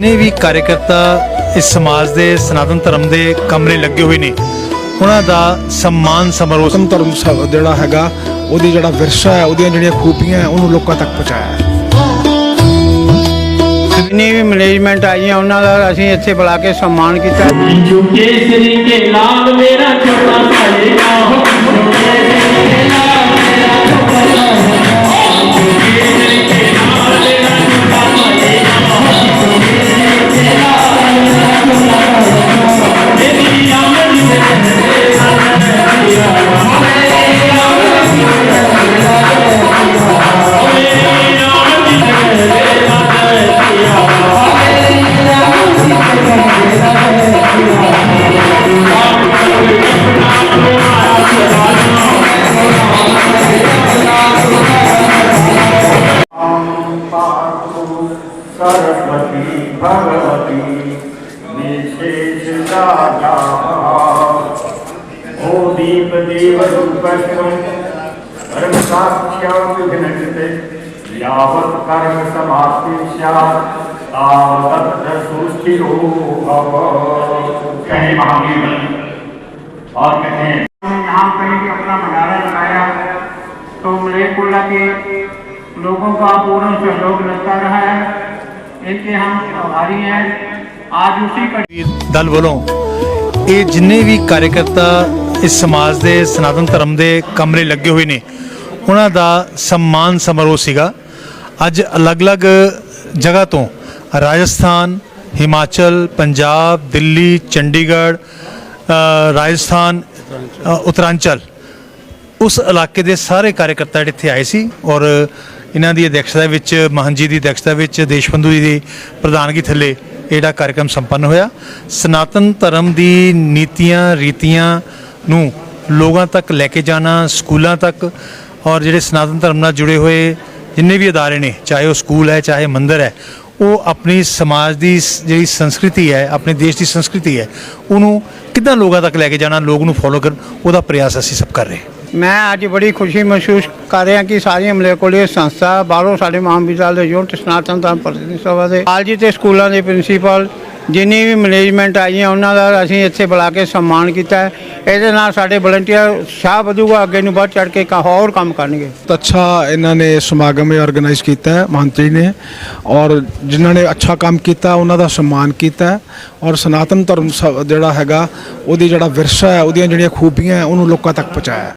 ਨੇ ਵੀ ਕਾਰਕਰਤਾ ਇਸ ਸਮਾਜ ਦੇ ਸਨਾਤਨ ਧਰਮ ਦੇ ਕਮਰੇ ਲੱਗੇ ਹੋਏ ਨੇ ਉਹਨਾਂ ਦਾ ਸਨਮਾਨ ਸਮਾਰੋਹ ਸਨਾਤਨ ਧਰਮ ਸਭ ਜਿਹੜਾ ਹੈਗਾ ਉਹਦੀ ਜਿਹੜਾ ਵਿਰਸਾ ਹੈ ਉਹਦੀਆਂ ਜਿਹੜੀਆਂ ਖੂਬੀਆਂ ਉਹਨੂੰ ਲੋਕਾਂ ਤੱਕ ਪਹੁੰਚਾਇਆ ਹੈ। ਜਿੰਨੀ ਵੀ ਮੈਨੇਜਮੈਂਟ ਆਈਆਂ ਉਹਨਾਂ ਦਾ ਅਸੀਂ ਇੱਥੇ ਬੁਲਾ ਕੇ ਸਨਮਾਨ ਕੀਤਾ। ਜੁਕੇ ਸ੍ਰੀ ਕੇ ਲਾਲ ਮੇਰਾ ਛੋਟਾ ਸਾਇਕਾ सरस्वती भगवती निशेष राजा ओ दीप देव रूपस्वं कर्म साक्ष्यं विघ्नते यावत् कर्म समाप्ति स्यात् तावत् सुस्थिरो भव कहे महावीर और कहें यहाँ कहीं अपना भंडारा लगाया तो मलेकुल्ला के लोगों का पूर्ण सहयोग मिलता रहा है। इनके हम आभारी हैं आज उसी का ਦਲ ਵੱਲੋਂ ਇਹ ਜਿੰਨੇ ਵੀ ਕਾਰਜਕਰਤਾ ਇਸ ਸਮਾਜ ਦੇ ਸਨਾਤਨ ਧਰਮ ਦੇ ਕੰਮ ਲਈ ਲੱਗੇ ਹੋਏ ਨੇ ਉਹਨਾਂ ਦਾ ਸਨਮਾਨ ਸਮਾਰੋਹ ਸੀਗਾ ਅੱਜ ਅਲੱਗ-ਅਲੱਗ ਜਗ੍ਹਾ ਤੋਂ ਰਾਜਸਥਾਨ ਹਿਮਾਚਲ ਪੰਜਾਬ ਦਿੱਲੀ ਚੰਡੀਗੜ੍ਹ ਅ, ਰਾਜਸਥਾਨ ਅ, ਉੱਤਰਾਂਚਲ ਉਸ ਇਲਾਕੇ ਦੇ ਸਾਰੇ ਕਾਰਜਕਰਤਾ ਜਿਹੜੇ ਇੱਥੇ ਆਏ ਸੀ ਔਰ ਇਹਨਾਂ ਦੀ ਅਧਿਕਸ਼ਤਾ ਵਿੱਚ ਮਹਾਂ ਜੀ ਦੀ ਅਧਿਕਸ਼ਤਾ ਵਿੱਚ ਦੇਸ਼ਬੰਧੂ ਜੀ ਦੀ ਪ੍ਰਧਾਨਗੀ ਥੱਲੇ ਇਹ ਕਾਰਜਕ੍ਰਮ ਸੰਪੰਨ ਹੋਇਆ। ਸਨਾਤਨ ਧਰਮ ਦੀ ਨੀਤੀਆਂ, ਰੀਤੀਆਂ ਨੂੰ ਲੋਕਾਂ ਤੱਕ ਲੈ ਕੇ ਜਾਣਾ, ਸਕੂਲਾਂ ਤੱਕ ਔਰ ਜਿਹੜੇ ਸਨਾਤਨ ਧਰਮ ਨਾਲ ਜੁੜੇ ਹੋਏ ਜਿੰਨੇ ਵੀ ਅਦਾਰੇ ਨੇ, ਚਾਹੇ ਉਹ ਸਕੂਲ ਹੈ, ਚਾਹੇ ਮੰਦਿਰ ਹੈ, ਉਹ ਆਪਣੀ ਸਮਾਜ ਦੀ ਜਿਹੜੀ ਸੰਸਕ੍ਰਿਤੀ ਹੈ, ਆਪਣੇ ਦੇਸ਼ ਦੀ ਸੰਸਕ੍ਰਿਤੀ ਹੈ, ਉਹਨੂੰ ਕਿੱਦਾਂ ਲੋਕਾਂ ਤੱਕ ਲੈ ਕੇ ਜਾਣਾ, ਲੋਕ ਨੂੰ ਫੋਲੋ ਕਰਨ, ਉਹਦਾ ਪ੍ਰਯਾਸ ਅਸੀਂ ਸਭ ਕਰ ਰਹੇ ਹਾਂ। ਮੈਂ ਅੱਜ ਬੜੀ ਖੁਸ਼ੀ ਮਹਿਸੂਸ ਕਰ ਰਿਹਾ ਕਿ ਸਾਰੀਆਂ ਮਲੇਕੋਲੇ ਸੰਸਥਾ ਬਾਹਰੋਂ ਸਾਡੇ ਮਹਾਂਵਿਦਿਆਲय ਯੂਨਿਟ ਸਨਾਤਨ ਧਰਮ ਪ੍ਰਤੀਨਿਧੀ ਸਭਾ ਦੇ ਕਾਲਜ ਤੇ ਸਕੂਲਾਂ ਦੇ ਪ੍ਰਿੰਸੀਪਲ ਜਿੰਨੀ ਵੀ ਮੈਨੇਜਮੈਂਟ ਆਈਆਂ ਉਹਨਾਂ ਦਾ ਅਸੀਂ ਇੱਥੇ ਬੁਲਾ ਕੇ ਸਨਮਾਨ ਕੀਤਾ ਇਹਦੇ ਨਾਲ ਸਾਡੇ ਵਲੰਟੀਅਰ ਸ਼ਾਹ ਵਧੂਗਾ ਅੱਗੇ ਨੂੰ ਵੱਧ ਚੜ ਕੇ ਕ- ਹੋਰ ਕੰਮ ਕਰਨਗੇ। ਅੱਛਾ ਇਹਨਾਂ ਨੇ ਸਮਾਗਮ ਆਰਗੇਨਾਈਜ਼ ਕੀਤਾ ਹੈ ਮੰਤਰੀ ਨੇ। ਔਰ ਜਿਨ੍ਹਾਂ ਨੇ ਅੱਛਾ ਕੰਮ ਕੀਤਾ ਉਹਨਾਂ ਦਾ ਸਨਮਾਨ ਕੀਤਾ ਔਰ ਸਨਾਤਨ ਧਰਮ ਸ- ਜਿਹੜਾ ਹੈਗਾ ਉਹਦੀ ਜਿਹੜਾ ਵਿਰਸਾ ਹੈ ਉਹਦੀਆਂ ਜਿਹੜੀਆਂ ਖੂਬੀਆਂ ਹੈ, ਉਹਨੂੰ ਲੋਕਾਂ ਤੱਕ ਪਹੁੰਚਾਇਆ